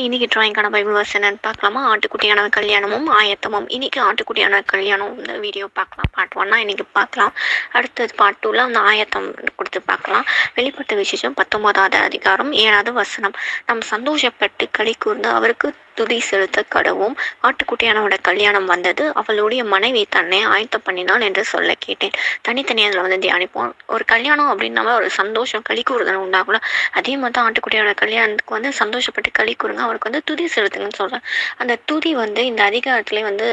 இன்னைக்கு டிராயிங்கான Bible verse என்னன்னு பார்க்கலாமா? ஆட்டுக்குட்டியான கல்யாணமும் ஆயத்தமும். இன்னைக்கு ஆட்டுக்குட்டியான கல்யாணம் இந்த வீடியோ பார்க்கலாம். பார்ட் ஒன்னா இன்னைக்கு பார்க்கலாம். அடுத்தது பார்ட் டூவில் அந்த ஆயத்தம் கொடுத்து பார்க்கலாம். வெளிப்பட்ட விசேஷம் பத்தொன்பதாவது அதிகாரம் ஏழாவது வசனம். நம் சந்தோஷப்பட்டு களி கூர்ந்து அவருக்கு துதி செலுத்த கடவும் ஆட்டுக்குட்டியானவோட கல்யாணம் வந்தது. அவளுடைய மனைவி தன்னை ஆயத்தம் பண்ணினாள் என்று சொல்ல கேட்டேன். தனித்தனியாக அதில் வந்து தியானிப்போம். ஒரு கல்யாணம் அப்படின்னாவே ஒரு சந்தோஷம் களி கூறுதல் உண்டாகும்ல அதே மாதிரி தான் ஆட்டுக்குட்டியோட கல்யாணத்துக்கு வந்து சந்தோஷப்பட்டு களி கூறுங்க. அவருக்கு வந்து துதி செலுத்துங்கன்னு சொல்கிறேன் அந்த துதி வந்து இந்த அதிகாரத்துலேயே வந்து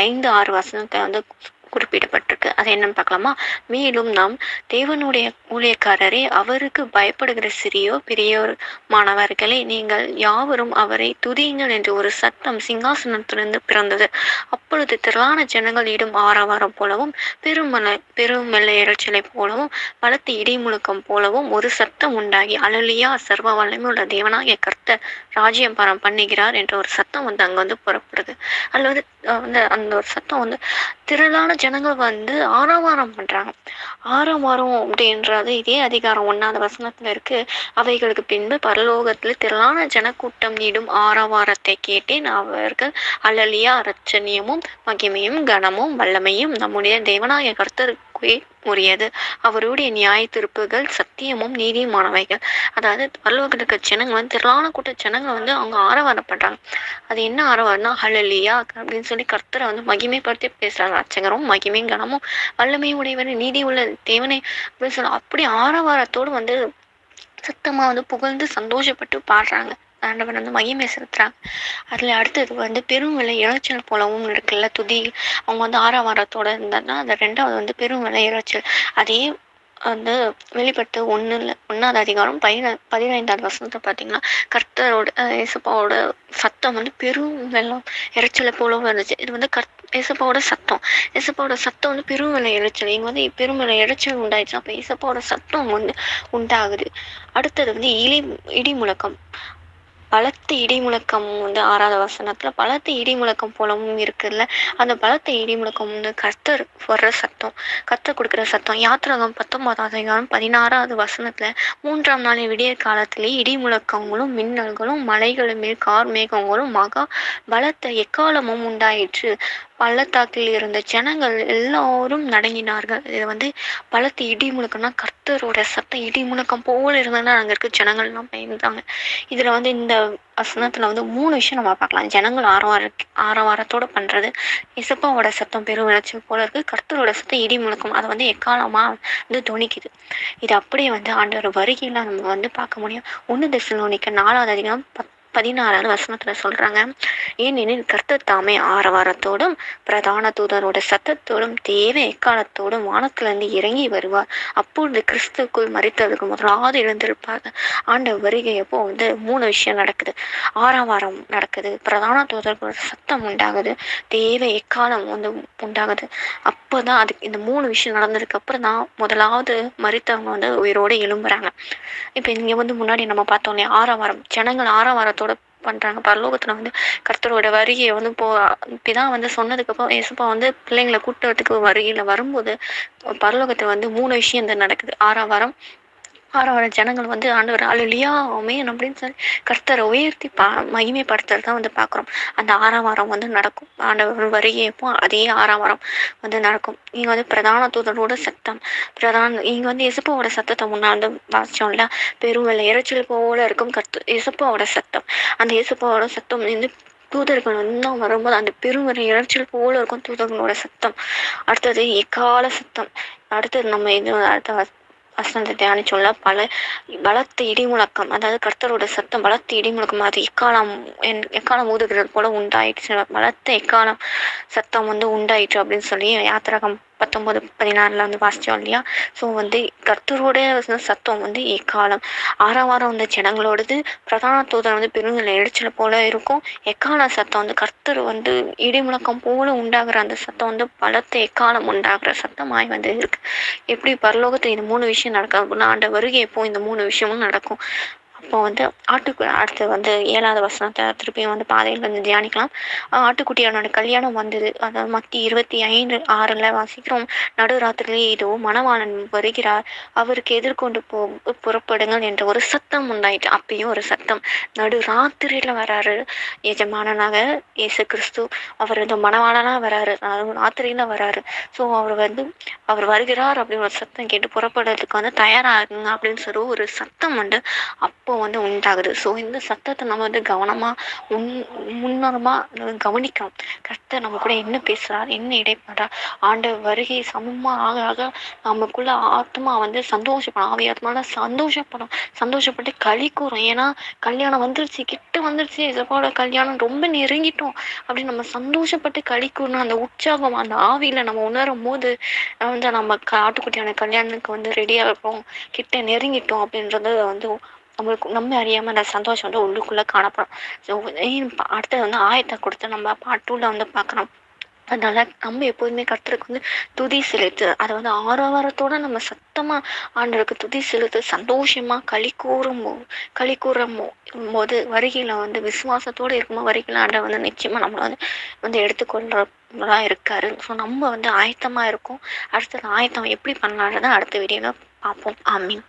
ஐந்து ஆறு வசனத்தை வந்து குறிப்பிடப்பட்டிருக்கு. அது என்னன்னு பார்க்கலாமா? மேலும் நாம் தேவனுடைய ஊழியக்காரரே அவருக்கு பயப்படுகிற சிறியோ பெரியோர் மாணவர்களே நீங்கள் யாவரும் அவரை துதியுங்கள் என்று ஒரு சத்தம் சிங்காசனத்திலிருந்து பிறந்தது. அப்பொழுது திரளான ஜனங்கள் இடும் ஆரவாரம் போலவும் பெருமலை பெருமெல்ல இறைச்சலை போலவும் பலத்த இடிமுழுக்கம் போலவும் ஒரு சத்தம் உண்டாகி அழலியா சர்வ வல்லமையுள்ள தேவனாகிய கர்த்தர் ராஜ்யம் பரம் பண்ணுகிறார் என்ற ஒரு சத்தம் வந்து அங்க வந்து புறப்படுது. அல்லது வந்து அந்த ஒரு சத்தம் வந்து திரளான ஜனங்கள் வந்து ஆரவாரம் பண்றாங்க. ஆரவாரம் அப்படின்றது இதே அதிகாரம் ஒன்னாவது வசனத்துல இருக்கு. அவைகளுக்கு பின்பு பரலோகத்தில் திரளான ஜனக்கூட்டம் நீடும் ஆரவாரத்தை கேட்டேன். அவர்கள் அலலியா ரச்சனியமும் மகிமையும் கனமும் வல்லமையும் நம்முடைய தேவனாய கர்த்தருக்கே உரியது அவருடைய நியாய திருப்புகள் சத்தியமும் நீதியுமானவைகள் அதாவது பரலோகத்தில் இருக்க ஜனங்கள் வந்து திரளான கூட்ட ஜனங்கள் வந்து அவங்க ஆரவாரப்படுறாங்க. அது என்ன ஆரவாரம்னா ஹலலியா அப்படின்னு சொல்லி கர்த்தரை வந்து மகிமைப்படுத்தி பேசுறாங்க. அச்சகரும் மகிமையும் கனமும் வல்லமை உடையவர் நீதி உள்ள தேவனை அப்படின்னு சொல்லி அப்படி ஆரவாரத்தோடு வந்து சத்தமா வந்து புகழ்ந்து சந்தோஷப்பட்டு பாடுறாங்க. ஆண்டவன் வந்து மையமே செலுத்துறாங்க அதுல அடுத்தது வந்து பெரும் விலை இறைச்சல் போலவும் இருக்குல்ல துதி. அவங்க வந்து ஆறாவாரத்தோட இருந்தாங்கன்னா அது ரெண்டாவது வந்து பெரும் விலை இறைச்சல். அதே வந்து வெளிப்பட்டு இல்லை ஒன்னாவது அதிகாரம் பதின பதினைந்தாவது வசனத்தை பார்த்தீங்கன்னா கர்த்தரோட அஹ், இயேசுப்பாவோட சத்தம் வந்து பெரும் வெள்ளம் இறைச்சலை போலவும் இருந்துச்சு. இது வந்து கர்த் இயேசுப்பாவோட சத்தம். இயேசுப்பாவோட சத்தம் வந்து பெரும் விலை இறைச்சல். இங்கே வந்து பெரும் விலை இறைச்சல் உண்டாயிடுச்சு. அப்போ இயேசுப்பாவோட சத்தம் வந்து உண்டாகுது. அடுத்தது வந்து இடி இடி முழக்கம் பலத்த இடி முழக்கம் வந்து ஆறாவது வசனத்துல பலத்த இடி முழக்கம் போலவும் இருக்குதுல்ல? அந்த பலத்த இடி முழக்கம் வந்து கர்த்தர் வர்ற சத்தம் கர்த்தர் கொடுக்குற சத்தம். யாத்திரகம் பத்தொன்பதாவது அதிகாரம் பதினாறாவது வசனத்துல மூன்றாம் நாள் விடிய காலத்திலே இடி முழக்கங்களும் மின்னல்களும் மலைகளுமே கார் மேகங்களும் மகா பலத்த எக்காலமும் உண்டாயிற்று. பள்ளத்தாக்கில் இருந்த ஜனங்கள் எல்லோரும் நடங்கினார்கள். இது வந்து பலத்து இடி முழுக்கம்னா கர்த்தரோட சத்தம் இடி முழக்கம் போல இருந்ததுன்னா அங்கே இருக்க ஜனங்கள்லாம் பயந்தாங்க இதில் வந்து இந்த வசனத்தில் வந்து மூணு விஷயம் நம்ம பார்க்கலாம். ஜனங்கள் ஆரவார ஆரவாரத்தோட பண்ணுறது இசப்பாவோட சத்தம் பெரும் விளைச்சல் போல இருக்கு. கர்த்தரோட சத்தம் இடி முழக்கம் அது வந்து எக்காலமாக வந்து துணிக்குது. இது அப்படியே வந்து ஆண்டவர் வருகையில் நம்ம வந்து பார்க்க முடியும். ஒன்று தெசலோனிக்க நாலாவது அதிகம் பத் பதினாறாவது வசனத்துல சொல்றாங்க. ஏனெனில் கர்த்தர் தாமே ஆரவாரத்தோடும் பிரதான தூதரோட சத்தத்தோடும் தேவ எக்காலத்தோடும் வானத்திலிருந்து இறங்கி வருவார். அப்பொழுது கிறிஸ்துக்குள் மறித்தவர்கள் முதலாவது எழுந்திருப்பாங்க. ஆண்ட வருகை அப்போ வந்து மூணு விஷயம் நடக்குது. ஆரவாரம் நடக்குது பிரதான தூதர்களோட சத்தம் உண்டாகுது தேவ எக்காலம் வந்து உண்டாகுது. அப்போதான் அதுக்கு இந்த மூணு விஷயம் நடந்ததுக்கு அப்புறம் தான் முதலாவது மறித்தவங்க வந்து உயிரோடு எழும்புறாங்க. இப்போ இங்க வந்து முன்னாடி நம்ம பார்த்தோம் இல்லையா ஆரவாரம் ஜனங்கள் ஆரவாரத்தோட பண்றாங்க. பரலோகத்தில் வந்து கர்த்தரோட வருகையை வந்து இப்போ இப்படிதான் வந்து சொன்னதுக்கு அப்புறம் ஏசப்பா வந்து பிள்ளைங்களை கூட்டத்துக்கு வருகையில வரும்போது பரலோகத்துல வந்து மூணு விஷயம் இந்த நடக்குது. ஆரவாரம் வர ஜனங்கள் வந்து ஆண்டவர் அலுலியா மேன் அப்படின்னு சொல்லி கர்த்தரை உயர்த்தி பா மகிமைப்படுத்துறது தான் வந்து பார்க்குறோம். அந்த ஆரவாரம் வந்து நடக்கும். ஆண்டவர் வருகையப்போ அதே ஆரவாரம் வந்து நடக்கும். இங்கே வந்து பிரதான தூதரோட சத்தம். பிரதான இங்கே வந்து இசப்பாவோட சத்தத்தை முன்னாடி வந்து வாசிச்சோம்ல? பெருவெள்ள இறைச்சல் போல இருக்கும் கர்த்து இசப்பாவோட சத்தம். அந்த இசப்பாவோட சத்தம் வந்து தூதர்கள் இன்னும் வரும்போது அந்த பெருவரை இறைச்சல் போல இருக்கும் தூதர்களோட சத்தம். அடுத்தது எக்கால சத்தம். அடுத்தது நம்ம இது அடுத்த வசனத்தை தியானிச்சோம்ல பல பலத்த இடி முழக்கம் அதாவது கர்த்தரோட சத்தம் பலத்த இடி முழக்கம் அது எக்காலம் என் எக்காலம் ஊதுகிறது போல உண்டாயிடுச்சு. பலத்த எக்காலம் சத்தம் வந்து உண்டாயிற்று அப்படின்னு சொல்லி யாத்திரகம் பத்தொம்போது பதினாறில் வந்து வாசிச்சோம் இல்லையா? ஸோ வந்து கர்த்தரோட சத்தம் வந்து எக்காலம்? ஆறாம் வாரம் வந்து ஜனங்களோடது பிரதான தூதர் வந்து பெருநிலை இடைச்சல போல இருக்கும். எக்கால சத்தம் வந்து கர்த்தர் வந்து இடி முழக்கம் போல உண்டாகிற அந்த சத்தம் வந்து பலத்த எக்காலம் உண்டாகிற சத்தமாய் வந்து இருக்கு. எப்படி பரலோகத்தில் இந்த மூணு விஷயம் நடக்கும் அப்படின்னா ஆண்ட வருகை எப்போ இந்த மூணு விஷயமும் நடக்கும். அப்போ வந்து ஆட்டுக்கு அடுத்து வந்து ஏழாவது வசனத்தை திருப்பியும் வந்து பாதையில் வந்து தியானிக்கலாம். ஆட்டுக்குட்டியானோட கல்யாணம் வந்தது. அதாவது மத்தி இருபத்தி ஐந்து ஆறில் வாசிக்கிறோம். நடுராத்திரிலேயே இதோ மணவாளன் வருகிறார். அவருக்கு எதிர்கொண்டு போ புறப்படுங்கள் என்ற ஒரு சத்தம் உண்டாயிட்டு அப்பயும் ஒரு சத்தம். நடு ராத்திரியில் வராரு எஜமானனாக இயேசு கிறிஸ்து. அவர் வந்து மணவாளனாக வராரு. ராத்திரியில் வராரு. ஸோ அவர் வந்து அவர் வருகிறார் அப்படின்னு ஒரு சத்தம் கேட்டு புறப்படுறதுக்கு வந்து தயாராகுங்க அப்படின்னு சொல்லி ஒரு சத்தம் உண்டு. அப் அப்போ வந்து உண்டாகுது. ஸோ இந்த சத்தத்தை நம்ம வந்து கவனமாக உன் முன்னரமாக கவனிக்கணும். கரெக்டாக நம்ம கூட என்ன பேசுகிறார் என்ன இடைப்படுறார் ஆண்ட வருகை சமமாக ஆக ஆக நமக்குள்ள ஆத்மா வந்து சந்தோஷப்படும். ஆவி ஆத்மால சந்தோஷப்படும். சந்தோஷப்பட்டு களி கூறும். ஏன்னா கல்யாணம் வந்துருச்சு கிட்ட வந்துருச்சு இதோட கல்யாணம் ரொம்ப நெருங்கிட்டோம். அப்படின்னு நம்ம சந்தோஷப்பட்டு களி கூறணும் அந்த உற்சாகம் அந்த ஆவியில் நம்ம உணரும் போது வந்து நம்ம ஆட்டுக்குட்டியான கல்யாணத்துக்கு வந்து ரெடியாக இருக்கோம் கிட்ட நெருங்கிட்டோம் அப்படின்றது வந்து நம்மளுக்கு நம்ம அறியாமல் அந்த சந்தோஷம் வந்து உள்ளுக்குள்ளே காணப்படும். ஸோ அடுத்தது வந்து ஆயத்தை கொடுத்து நம்ம பாட்டூல வந்து பார்க்குறோம் அதனால நம்ம எப்போதுமே கர்த்தருக்கு வந்து துதி செலுத்து அதை வந்து ஆரவாரத்தோட நம்ம சத்தமா ஆண்டவருக்கு துதி செலுத்து சந்தோஷமா களி கூறும் களி கூறும் போது வருகையில வந்து விசுவாசத்தோட இருக்கும்போது வருகையில ஆண்டவர் வந்து நிச்சயமா நம்மளை வந்து வந்து எடுத்துக்கொள்றதா இருக்காரு. ஸோ நம்ம வந்து ஆயத்தமா இருக்கோம். அடுத்தது ஆயத்தம் எப்படி பண்ணலான்றதை அடுத்த வீடியோல பார்ப்போம். ஆமீன்.